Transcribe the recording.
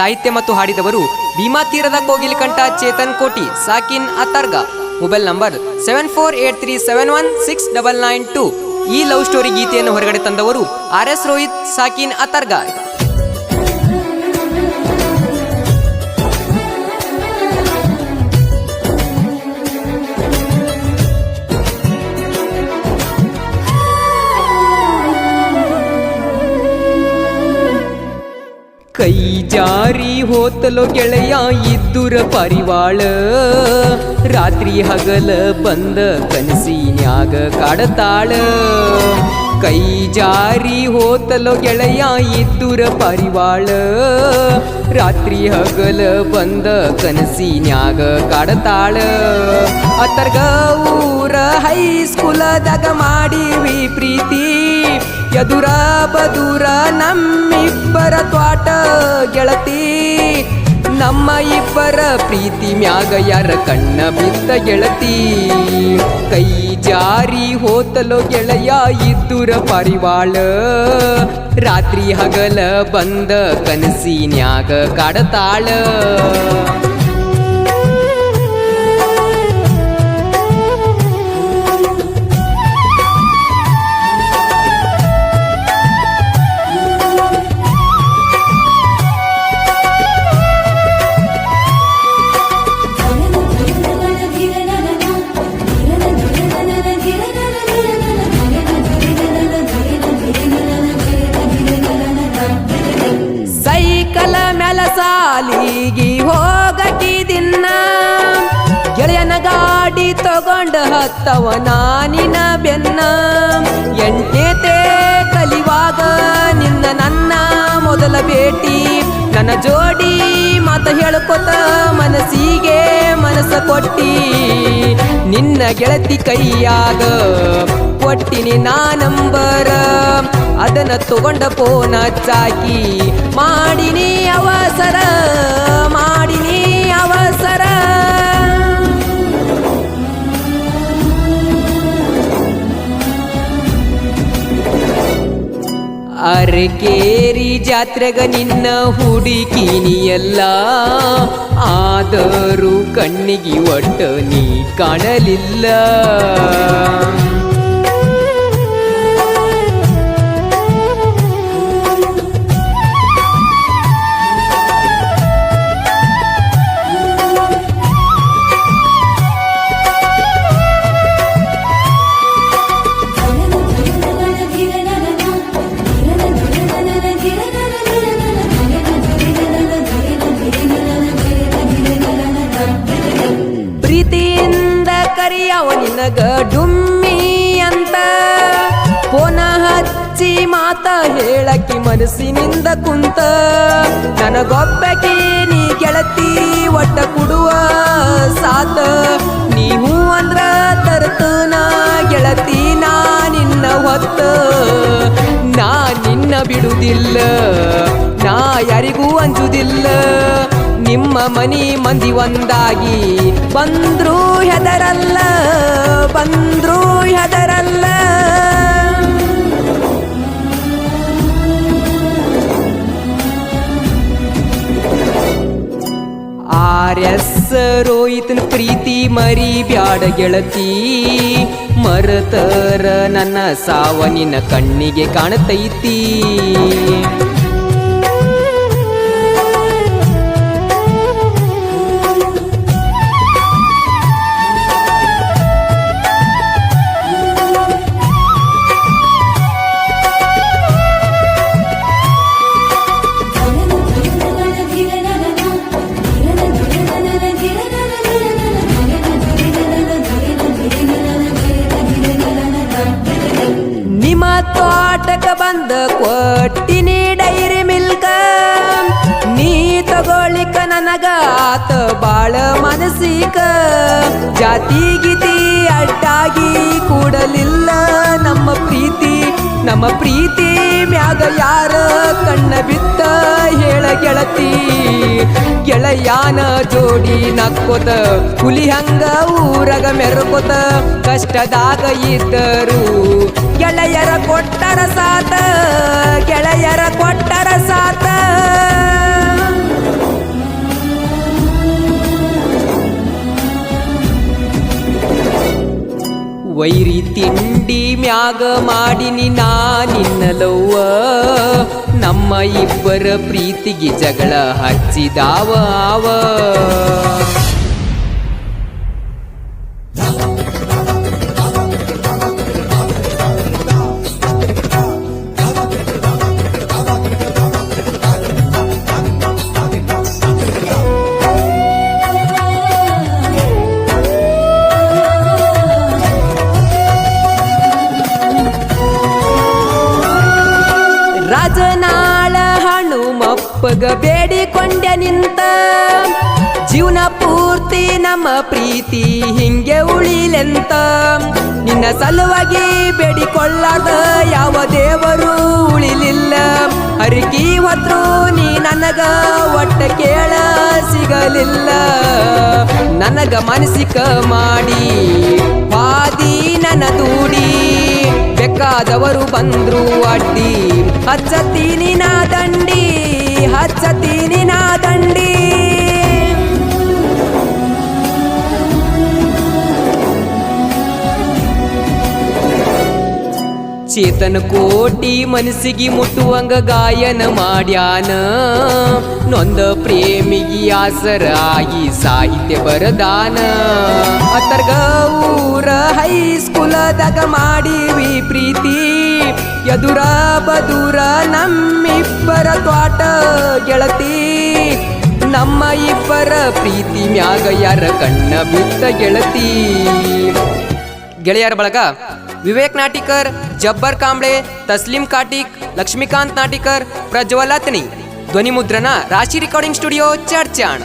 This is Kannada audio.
ಸಾಹಿತ್ಯ ಮತ್ತು ಹಾಡಿದವರು ಭೀಮಾ ತೀರದ ಕೋಗಿಲಕಂಠ ಚೇತನ್ ಕೋಟಿ, ಸಾಕಿನ್ ಅತರ್ಗ mobile number seven four eight three seven one six double nine two. ಈ ಲವ್ ಸ್ಟೋರಿ ಗೀತೆಯನ್ನು ಹೊರಗಡೆ ತಂದವರು ಆರ್ ಎಸ್ ರೋಹಿತ್, ಸಾಕಿನ್ ಅತರ್ಗ ಕೈ ಜಾರಿ ಹೋತಲೋ ಗೆಳೆಯ ಇದ್ದುರ ಪರಿವಾಳ. ರಾತ್ರಿ ಹಗಲ ಬಂದ ಕನಸಿನ್ಯಾಗ ಕಾಡತಾಳ. ಕೈ ಜಾರಿ ಹೋತಲೋ ಗೆಳೆಯ ಇದ್ದುರ ಪರಿವಾಳ. ರಾತ್ರಿ ಹಗಲ ಬಂದ ಕನಸಿನ್ಯಾಗ ಕಾಡತಾಳ. ಅತರ್ಗ ಊರ ಹೈಸ್ಕೂಲದಾಗ ಮಾಡಿವಿ ಪ್ರೀತಿ. ಎದುರ ಬದುರ ನಮ್ಮಿಬ್ಬರ ತ್ವಾಟ ಗೆಳತಿ. ನಮ್ಮ ಇಬ್ಬರ ಪ್ರೀತಿ ಮ್ಯಾಗ ಯಾರ ಕಣ್ಣ ಬಿದ್ದ ಗೆಳತಿ. ಕೈ ಜಾರಿ ಹೋತಲೋ ಗೆಳೆಯ ಇದ್ದುರ ಪರಿವಾಳ? ರಾತ್ರಿ ಹಗಲ ಬಂದ ಕನಸಿನ್ಯಾಗ ಕಾಡತಾಳ. ಹತ್ತವ ನಾನಿನ ಬೆನ್ನ. ಎಂಟೇತೆ ಕಲಿವಾಗ ನಿನ್ನ ನನ್ನ ಮೊದಲ ಭೇಟಿ. ನನ್ನ ಜೋಡಿ ಮಾತ ಹೇಳ್ಕೊತ ಮನಸ್ಸಿಗೆ ಮನಸ್ಸ ಕೊಟ್ಟಿ. ನಿನ್ನ ಗೆಳತಿ ಕೈಯಾಗ ಕೊಟ್ಟಿನಿ ನಾ ನಂಬರ. ಅದನ್ನ ತಗೊಂಡ ಫೋನ್ ಹಚ್ಚಾಕಿ ಅರಕೇರಿ ಜಾತ್ರೆಗ ನಿನ್ನ ಹುಡುಕಿನಿಯಲ್ಲ ಆದರೂ ಕಣ್ಣಿಗೆ ಒಟ್ಟ ನೀ ಕಾಣಲಿಲ್ಲ. ಹಚ್ಚಿ ಮಾತ ಹೇಳಕಿ ಮನಸ್ಸಿನಿಂದ ಕುಂತ, ನನಗೊಬ್ಬಕಿ ನೀ ಗೆಳತಿ ಒಟ್ಟ ಕುಡುವ ಸಾತ. ನೀವು ಅಂದ್ರ ತರ್ತನ ಗೆಳತಿ, ನಾ ನಿನ್ನ ಹೊತ್ತ. ನಾ ನಿನ್ನ ಬಿಡುವುದಿಲ್ಲ ನಾ ಯಾರಿಗೂ ಅಂಜುದಿಲ್ಲ. ನಿಮ್ಮ ಮನಿ ಮಂದಿ ಒಂದಾಗಿ ಬಂದ್ರೂ ಹೆದರಲ್ಲ, ಬಂದ್ರು ಆರ್ ಎಸ್ ರೋಹಿತನ ಪ್ರೀತಿ ಮರಿ ಬ್ಯಾಡ ಗೆಳತಿ. ಮರತರ ನನ್ನ ಸಾವನಿನ ಕಣ್ಣಿಗೆ ಕಾಣತೈತಿ. ಮನಸ್ಸಿಕ ಜಾತಿ ಗೀತಿ ಅಡ್ಡಾಗಿ ಕೂಡಲಿಲ್ಲ ನಮ್ಮ ಪ್ರೀತಿ. ನಮ್ಮ ಪ್ರೀತಿ ಮ್ಯಾಗ ಯಾರ ಕಣ್ಣ ಬಿತ್ತ ಹೇಳ ಗೆಳತಿ. ಗೆಳೆಯಾನ ಜೋಡಿ ನಕ್ಕೋತ, ಹುಲಿ ಹಂಗ ಊರಗ ಮೆರಕೋತ, ಕಷ್ಟದಾಗ ಇದ್ದರು. ಗೆಳೆಯರ ಗುಂಡಿ ಮ್ಯಾಗ ಮಾಡಿನಿ ನಾ ನಿನ್ನಲವ್ವ ನಮ್ಮ ಇಬ್ಬರ ಪ್ರೀತಿಗೆ ಜಗಳ ಹಚ್ಚಿದಾವ ಅವ ಪೂರ್ತಿ ನಮ್ಮ ಪ್ರೀತಿ ಹಿಂಗೆ ಉಳಿಲೆಂತ? ನಿನ್ನ ಸಲುವಾಗಿ ಬೇಡಿಕೊಳ್ಳದ ಯಾವ ದೇವರು ಉಳಿಲಿಲ್ಲ? ಹರಿಕಿ ಹೊತ್ತು ನೀ ನನಗ ಒಟ್ಟ ಕೇಳ ಸಿಗಲಿಲ್ಲ. ನನಗ ಮನಸ್ಸಿಕ ಮಾಡಿ ಪಾದಿ ನನ್ನ ದೂಡಿ ಬೇಕಾದವರು ಬಂದ್ರು ಅಡ್ಡಿ. ಹಚ್ಚತೀನಿ ನಾ ದಂಡಿ ಹಚ್ಚತೀನಿ ನಾ ಚೇತನ ಕೋಟಿ ಮನಸ್ಸಿಗೆ ಮುಟ್ಟುವಂಗ ಗಾಯನ ಮಾಡ್ಯಾನ. ನೊಂದ ಪ್ರೇಮಿಗಿ ಆಸರಾಗಿ ಸಾಹಿತ್ಯ ಬರದಾನ. ಅತರ್ಗ ಊರ ಹೈಸ್ಕೂಲದಾಗ ಮಾಡಿವಿ ಪ್ರೀತಿ. ಎದುರ ಬದುರ ನಮ್ಮಿಬ್ಬರ ತ್ವಾಟ ಗೆಳತಿ. ನಮ್ಮ ಇಬ್ಬರ ಪ್ರೀತಿ ಮ್ಯಾಗ ಯಾರ ಕಣ್ಣ ಬಿತ್ತ ಗೆಳತಿ. ಗೆಳೆಯರ ಬಳಗ विवेक नाटीकर जब्बर कांबळे तस्लिम काटिक लक्ष्मीकांत नाटीकर प्रज्वलतनी. ध्वनिमुद्रणा राशी रेकॉर्डिंग स्टुडिओ चर्चाण